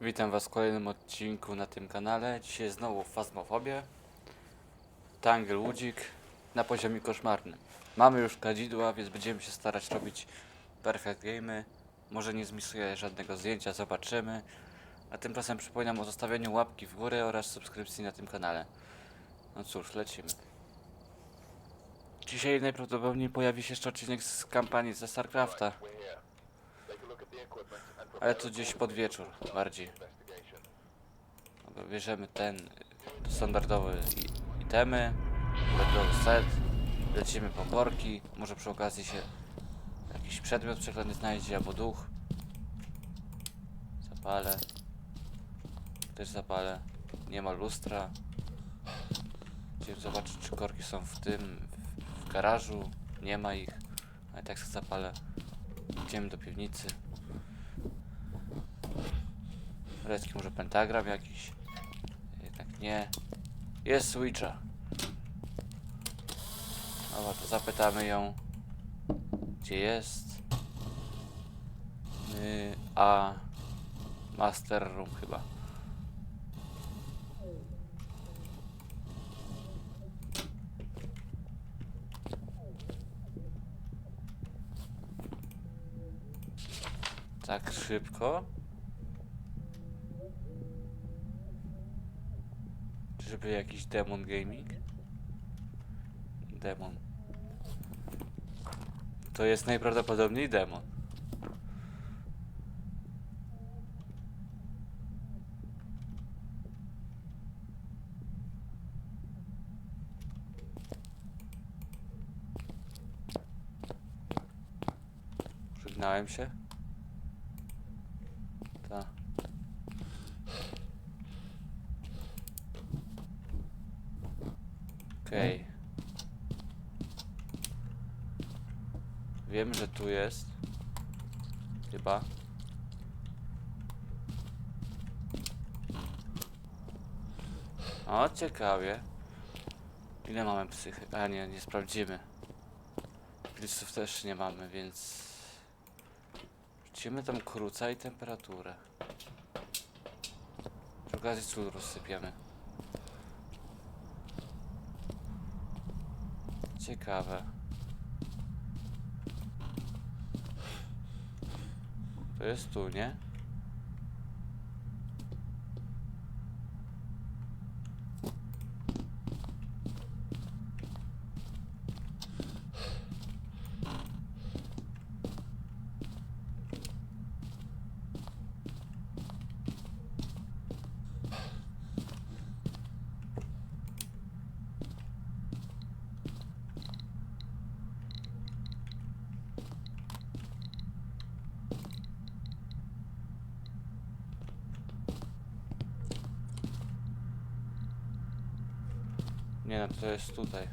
Witam Was w kolejnym odcinku na tym kanale. Dzisiaj znowu Fazmofobię. Tangle Łudzik na poziomie koszmarnym. Mamy już kadzidła, więc będziemy się starać robić perfect game'y. Może nie zmisuję żadnego zdjęcia, zobaczymy. A tymczasem przypominam o zostawieniu łapki w górę oraz subskrypcji na tym kanale. No cóż, lecimy. Dzisiaj najprawdopodobniej pojawi się jeszcze odcinek z kampanii ze StarCrafta. Ale to gdzieś pod wieczór bardziej. Bierzemy ten standardowy itemy, standardowy set, lecimy po korki, może przy okazji się jakiś przedmiot przeklęty znajdzie albo duch. Zapalę. Też zapalę. Nie ma lustra. Chciałem zobaczyć czy korki są w tym, w, w garażu. Nie ma ich. Ale tak sobie zapalę. Idziemy do piwnicy. Recki może pentagram jakiś? Jednak nie. Jest Switcha. Dobra, to zapytamy ją. Gdzie jest? Y, a Master Room chyba. Tak szybko? Czyżby jakiś Demon Gaming? Demon. To jest najprawdopodobniej demon. Żegnałem się? Tak. Okej. Wiem, że tu jest. Chyba. O, ciekawie. Ile mamy psychy? A nie, nie sprawdzimy. Pilców też nie mamy, więc... Wrzucimy tam kruca i temperaturę. Przy okazji sól rozsypiemy. Ciekawe. To jest tu, nie? Nie no, to jest tutaj.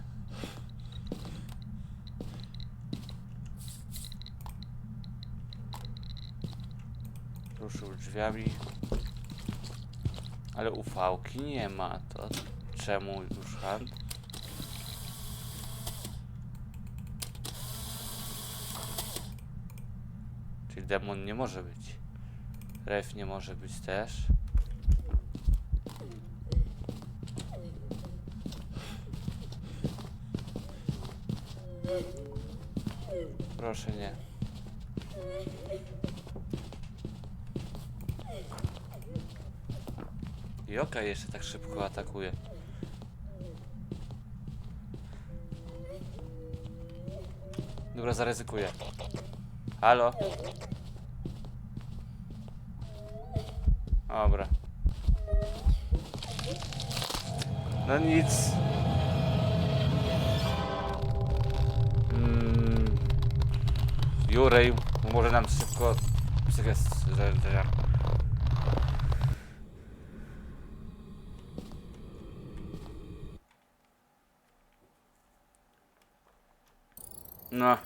Ruszył drzwiami. Ale ufałki nie ma, to czemu już hand? Czyli demon nie może być. Ref nie może być też. Proszę nie. Joka jeszcze tak szybko atakuje. Dobra, zaryzykuję. Halo? Dobra. No nic. Jurej może nam szybko psychę z- z- z- No,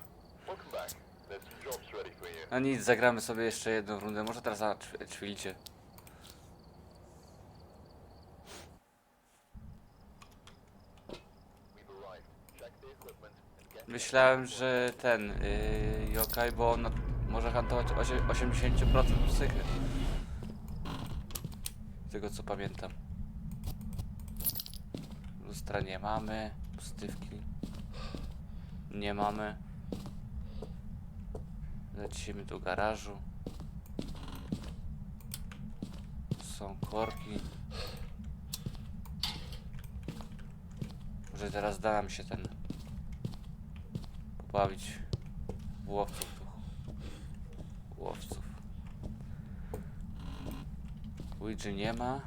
no nic, zagramy sobie jeszcze jedną rundę. Może teraz za ćw- Myślałem, że ten yy, Yokai, bo on może hantować osie- 80% psychy. Z tego co pamiętam. Lustra nie mamy. Pustywki. Nie mamy. Lecimy do garażu. Są korki. Może teraz da nam się ten pobawić w łowców duchu. Łowców. Ouija nie ma.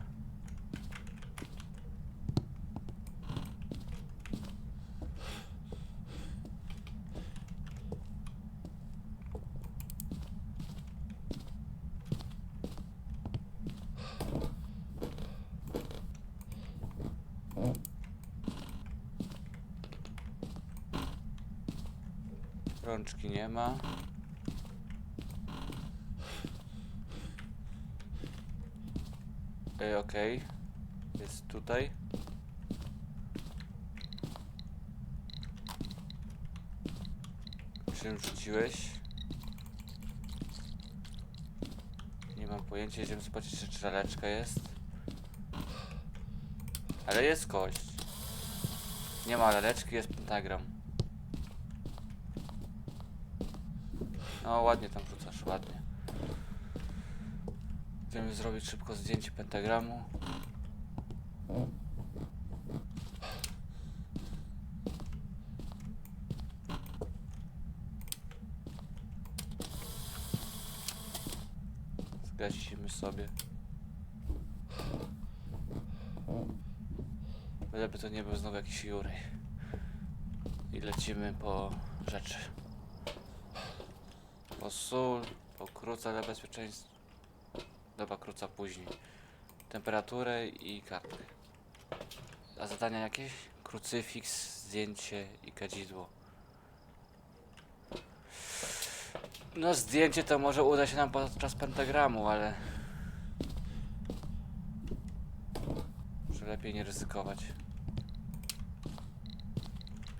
Rączki nie ma. Ej, okej. Jest tutaj. Czym rzuciłeś? Nie mam pojęcia, idziemy zobaczyć, czy czraleczka jest. Ale jest kość. Nie ma laleczki, jest pentagram. No ładnie tam rzucasz, ładnie. Idziemy zrobić szybko zdjęcie pentagramu. Zgasimy sobie. Byleby to nie był znowu jakiś Jury. I lecimy po rzeczy. Po sól, po kruca dla bezpieczeństwa. Dobra, kruca później. Temperaturę i kartkę. A zadania jakieś? Krucyfiks, zdjęcie i kadzidło. No zdjęcie to może uda się nam podczas pentagramu, ale... Może lepiej nie ryzykować.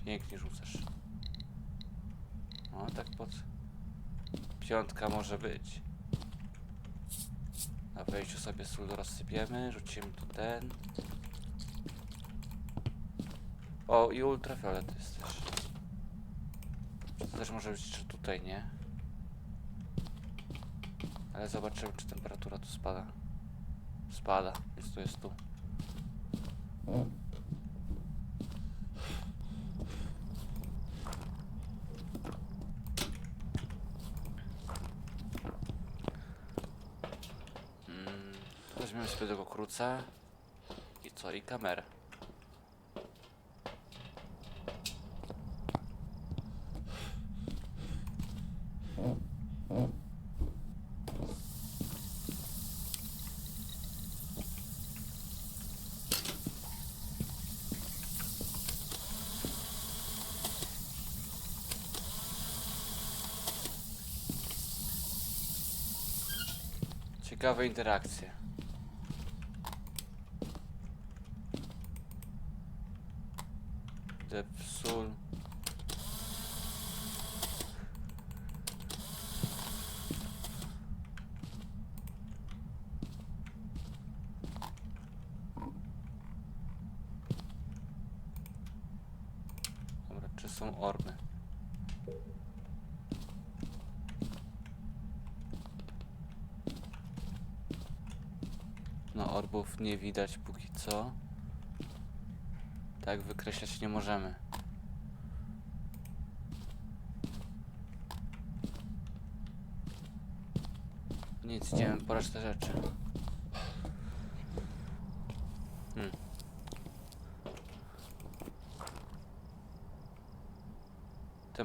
Pięknie rzucasz. No tak pod... Piątka może być. Na wejściu sobie sól rozsypiemy, rzucimy tu ten. O, i ultrafiolet jest też. To też może być czy tutaj, nie? Ale zobaczymy, czy temperatura tu spada. Spada, więc to jest tu. Kruca. I co? I kamerę. Ciekawe interakcje. Dep sól. Dobra, czy są orby? No orbów nie widać póki co. Tak wykreślać nie możemy. Nic, idziemy po resztę rzeczy.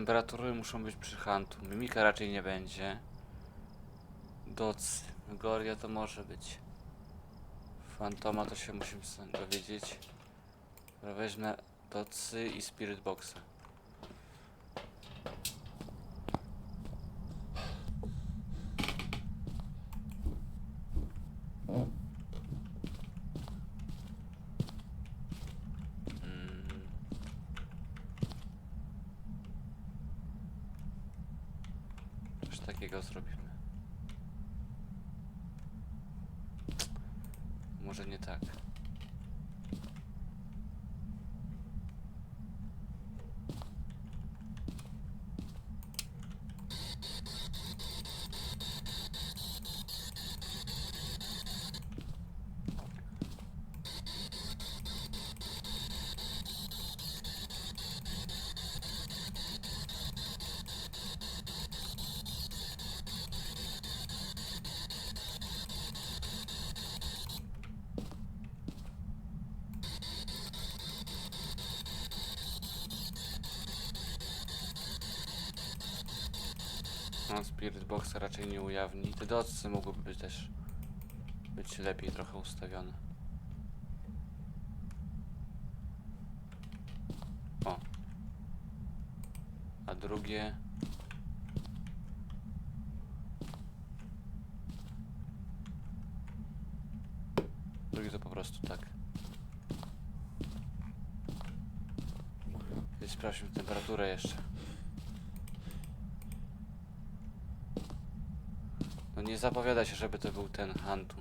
Temperatury muszą być przy hantu. Mimika raczej nie będzie. Doc, Goria to może być. Fantoma to się musimy dowiedzieć. Weźmę docy i spirit boxa. Takiego zrobimy. może nie tak. No, Spirit Box raczej nie ujawni. Te docy mogłyby być też być lepiej trochę ustawione. O. A drugie. Drugie to po prostu tak. Sprawdźmy temperaturę jeszcze. Nie zapowiada się, żeby to był ten Hantu.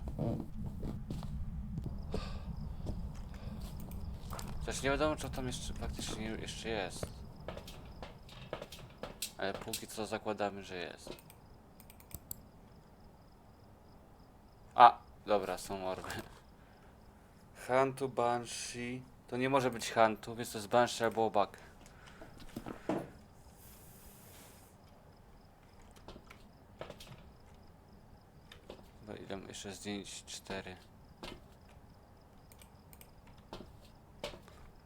Też nie wiadomo, czy tam jeszcze faktycznie jeszcze jest. Ale póki co zakładamy, że jest. A, dobra, są orby. Hantu, Banshee. To nie może być Hantu, więc to jest Banshee albo Obak. Jeszcze zdjęć? Cztery.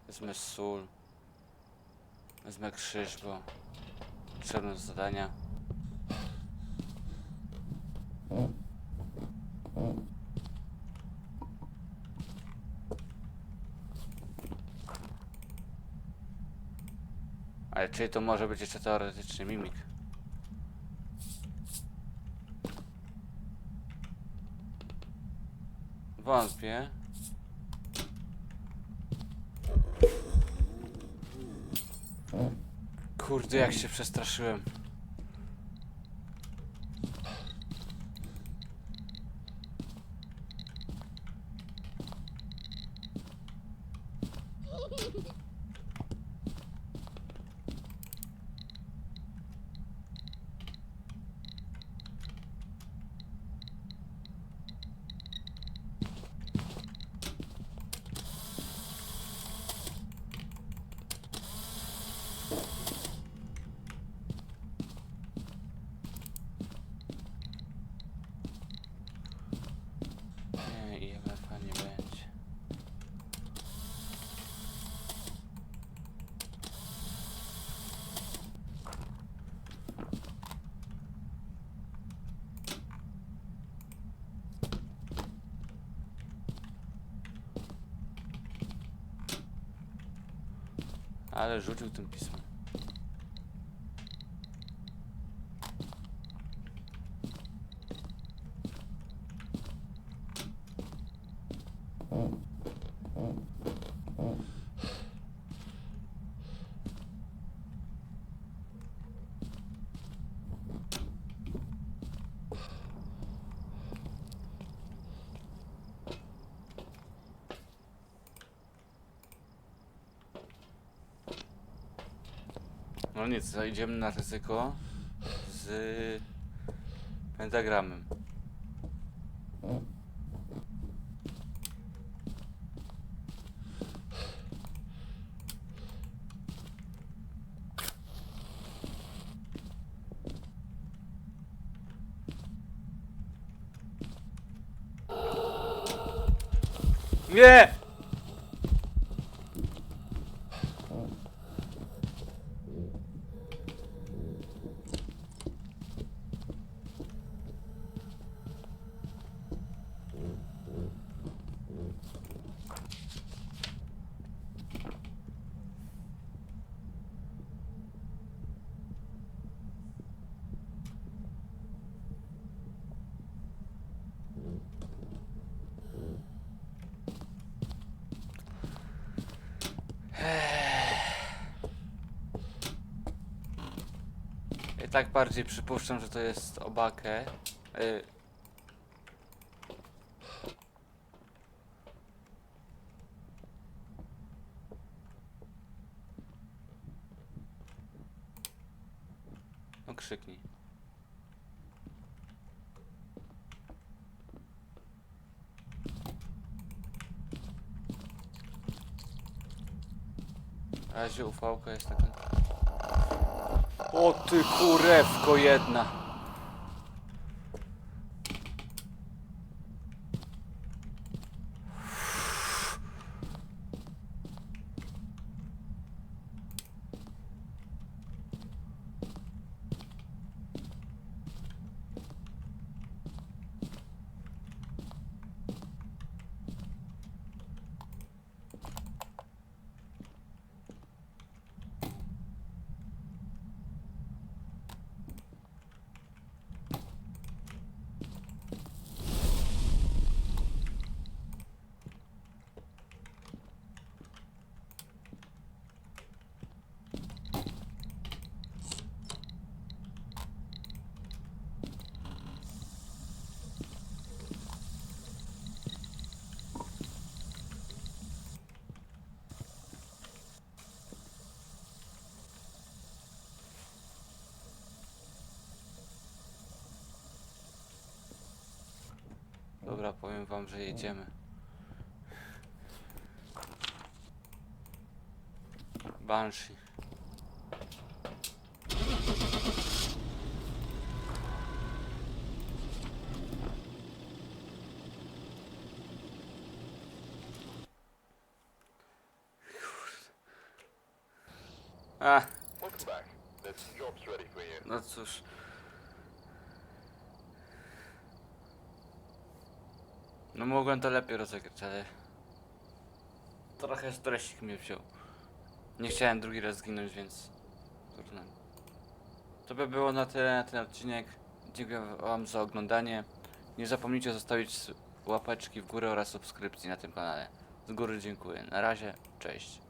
Wezmę sól. Wezmę krzyż, bo potrzebne zadania. Ale czyli to może być jeszcze teoretycznie mimik? Wątpię. Kurde, jak się przestraszyłem. Nie, IMF-a nie będzie. Ale rzucił tym pismem. No nic, idziemy na ryzyko z pentagramem. Nie! tak bardziej przypuszczam, że to jest obakę. Y no krzyknij. razie ufałka jest taka. O ty kurewko jedna! Dobra, powiem wam, że jedziemy. Banshee. A, Welcome back. No mogłem to lepiej rozegrać, ale... Trochę stresik mnie wziął. Nie chciałem drugi raz zginąć, więc... To by było na tyle na ten odcinek. Dziękuję wam za oglądanie. Nie zapomnijcie zostawić łapeczki w górę oraz subskrypcji na tym kanale. Z góry dziękuję. Na razie, cześć.